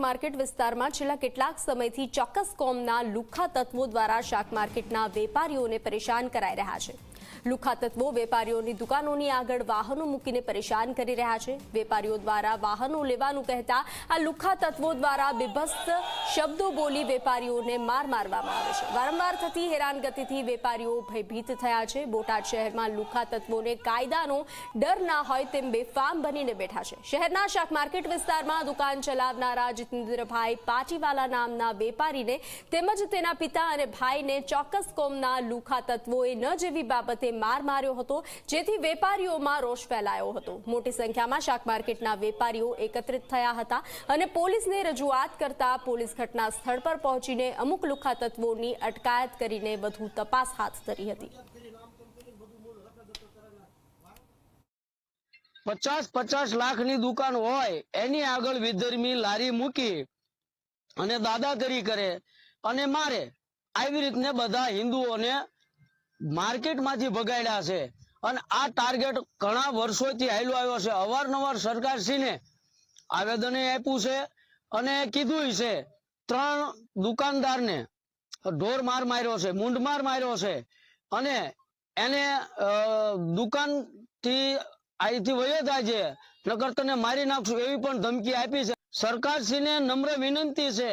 Market વિસ્તારમાં છેલ્લા કેટલાક સમયથી ચોક્કસ કોમના લુખ્ખા તત્વો દ્વારા શાક માર્કેટના વેપારીઓને પરેશાન કરાઈ રહ્યા છે. લુખ્ખા તત્વો વેપારીઓની દુકાનોની આગળ વાહનો મૂકીને પરેશાન કરી રહ્યા છે. વેપારીઓ દ્વારા વાહનો લેવાનું કહેતા આ લુખા તત્વો દ્વારા બીભત્સ શબ્દો બોલી વેપારીઓને માર મારવામાં આવે છે. વારંવાર થતી હેરાનગતિથી વેપારીઓ ભયભીત થયા છે. બોટાદ શહેરમાં લુખા તત્વોને કાયદાનો ડર ના હોય તેમ બેફામ બનીને બેઠા છે. શહેરના શાક માર્કેટ વિસ્તારમાં દુકાન ચલાવનારા જીતેન્દ્રભાઈ પાટીવાલા નામના વેપારીને તેમજ તેના પિતા અને ભાઈને ચોક્કસ કોમના લુખા તત્વોએ ન જેવી બાબતે માર માર્યો હતો, જેથી વેપારીઓમાં રોષ ફેલાયો હતો. મોટી સંખ્યામાં શાક માર્કેટના વેપારીઓ એકત્રિત થયા હતા અને પોલીસને રજૂઆત કરતા પોલીસ ઘટના સ્થળ પર પહોંચીને અમુક લુખા તત્વોની અટકાયત કરીને વધુ તપાસ હાથ ધરી હતી. પચાસ પચાસ લાખની દુકાન હોય, એની આગળ વિધર્મી લારી મૂકી અને દાદાગીરી કરે અને મારે. આવી રીતને બધા હિન્દુઓને માર્કેટમાંથી ભગાડ્યા છે. અને આ ટાર્ગેટ ઘણા વર્ષોથી હાલ્યો આવ્યો છે. અવારનવાર સરકારશ્રીને આવેદન આપ્યું છે અને કીધું છે, ત્રણ દુકાનદારને ઢોર માર માર્યો છે મૂંઢમાર માર્યો છે. અને એને દુકાનથી અહીંથી વયો થાય છે. નકર તને મારી નાખશું એવી પણ ધમકી આપી છે. સરકારશ્રીને નમ્ર વિનંતી છે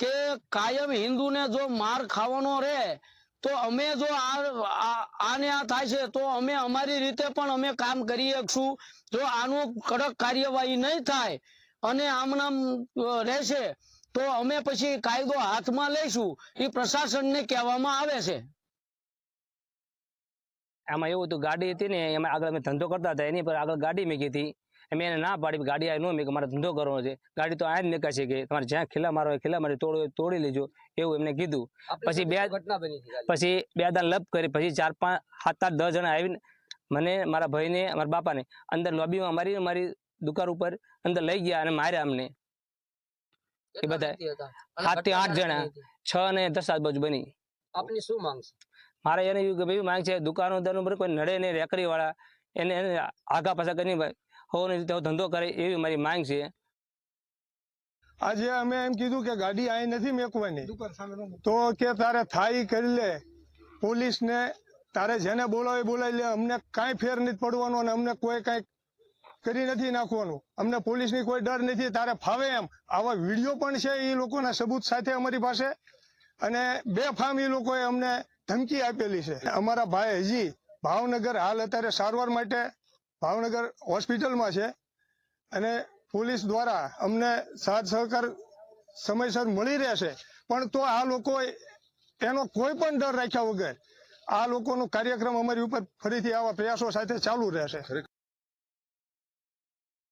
કે કાયમ હિન્દુને જો માર ખાવાનો રહે તો અમે જો આને આ થાય છે, તો અમે અમારી રીતે પણ અમે કામ કરી શકશું. જો આનું કડક કાર્યવાહી નહીં થાય અને આમનામ રહેશે, તો અમે પછી કાયદો હાથમાં લઈશું. એ પ્રશાસનને કહેવામાં આવે છે. આમાં એવું હતું, ગાડી હતી ને, એમાં આગળ અમે ધંધો કરતા હતા, એની પર આગળ ગાડી મૂકી હતી. અમે એને ના પાડી ગાડી આવી ન કે મારે ધંધો કરવાનો છે. ગાડી તો આ જ મૂકાશે કે તમારે જ્યાં ખીલા મારો હોય ખીલા મારી તોડો તોડી લેજો એવું એમને કીધું. પછી બે પછી બે દાન લપ કરી પછી ચાર પાંચ સાત આઠ દસ જણા આવીને મને મારા ભાઈને મારા બાપાને અંદર લોબીમાં મારી મારી દુકાન ઉપર અંદર લઈ ગયા અને માર્યા અમને. એ બધા સાતથી આઠ જણા છ અને દસ આજુબાજુ બની. આપની શું માંગ મારે એને એવું કે ભાઈ માંગ છે દુકાનો ઉપર કોઈ નડે ને રેકડી વાળા એને આગા પાછા કરી ભાઈ હોવાની રીતે ધંધો કરે એવી મારી માંગ છે. આજે અમે એમ કીધું કે ગાડી અહીં નથી મેકવાની. તો કે તારે થાય કરી લે. પોલીસ ને તારે જેને બોલાવે બોલાવી લે. અમને કાંઈ ફેર નથી પડવાનો અને અમને કોઈ કાંઈ કરી નથી નાખવાનું. અમને પોલીસની કોઈ ડર નથી. તારે ફાવે એમ. આવા વીડિયો પણ છે એ લોકોના સબૂત સાથે અમારી પાસે. અને બે ફામ એ લોકોએ અમને ધમકી આપેલી છે. અમારા ભાઈ હજી ભાવનગર હાલ અત્યારે સારવાર માટે ભાવનગર હોસ્પિટલમાં છે. અને પોલીસ દ્વારા અમને સાથ સહકાર સમયસર મળી રહેશે. પણ તો આ લોકો એનો કોઈ પણ ડર રાખ્યા વગર આ લોકોનો કાર્યક્રમ અમારી ઉપર ફરીથી આવા પ્રયાસો સાથે ચાલુ રહેશે.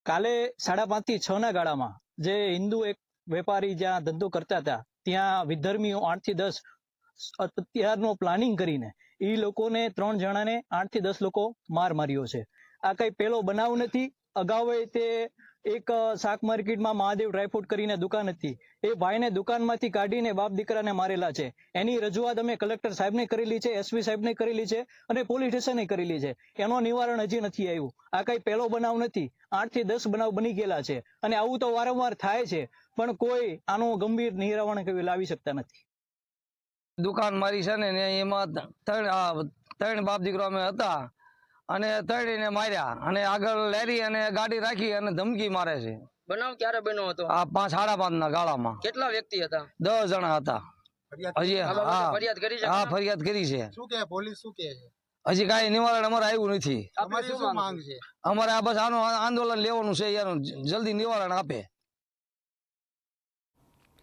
કાલે સાડા પાંચથી છ ના ગાળામાં જે હિન્દુ એક વેપારી જ્યાં ધંધો કરતા હતા, ત્યાં વિધર્મીઓ આઠથી દસ અત્યારનો પ્લાનિંગ કરીને એ લોકોને ત્રણ જણાને આઠથી દસ લોકો માર માર્યો છે. આ કઈ પેલો બનાવ નથી. અગાઉ તે એક શાક માર્કેટમાં મહાદેવ ડ્રાયફ્રૂટ કરીને દુકાન હતી. એ ભાઈને દુકાનમાંથી કાઢીને બાપ દીકરાને મારેલા છે. એની રજૂઆત અમે કલેક્ટર સાહેબને કરેલી છે એસપી સાહેબને કરેલી છે અને પોલીસ સ્ટેશને કરેલી છે. એનો નિવારણ હજી નથી આવ્યું. આ કઈ પહેલો બનાવ નથી. આઠથી દસ બનાવ બની ગયેલા છે. અને આવું તો વારંવાર થાય છે, પણ કોઈ આનું ગંભીર નિરાવરણ લાવી શકતા નથી. દુકાન મારી છે ને એમાં ત્રણ ત્રણ બાપ દીકરો અમે હતા. અને તળીને માર્યા અને આગળ લેરી અને ગાડી રાખી અને ધમકી મારે છે. બનાવ ક્યારે બન્યો હતો? આ પાંચ સાડા પાંચ ના ગાળામાં. કેટલા વ્યક્તિ હતા? દસ જણા હતા. હા. ફરિયાદ કરી છે? હા ફરિયાદ કરી છે. શું કે પોલીસ શું કે હજી કાંઈ નિવારણ અમારે આવ્યું નથી. અમારે આ બસ આનું આંદોલન લેવાનું છે એનું જલ્દી નિવારણ આપે.